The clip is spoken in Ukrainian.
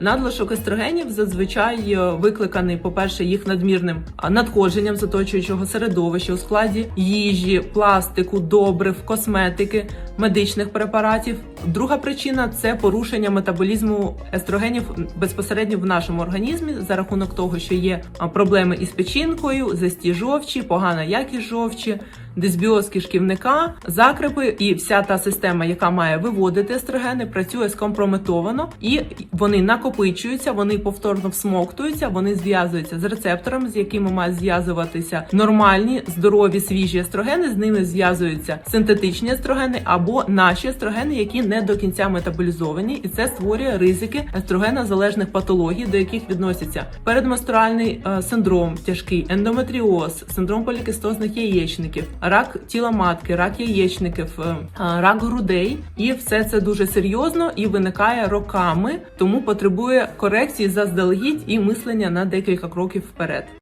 Надлишок естрогенів зазвичай е, викликаний, по-перше, їх надмірним надходженням з оточуючого середовища у складі їжі, пластику, добрив, косметики, медичних препаратів. Друга причина це порушення метаболізму естрогенів безпосередньо в нашому організмі за рахунок того, що є проблеми із печінкою, застій жовчі, погана якість жовчі, дисбіоз кишківника, закрепи і вся та система, яка має виводити естрогени, працює скомпрометовано, і вони накопичуються, вони повторно всмоктуються, вони зв'язуються з рецепторами, з якими мають зв'язуватися нормальні, здорові, свіжі естрогени. З ними зв'язуються синтетичні естрогени або наші естрогени, які не до кінця метаболізовані, і це створює ризики естрогенозалежних патологій, до яких відносяться передменструальний е, синдром тяжкий, ендометріоз, синдром полікистозних яєчників, рак тіла матки, рак яєчників, е, рак грудей, і все це дуже серйозно і виникає роками, тому потребує корекції заздалегідь і мислення на декілька кроків вперед.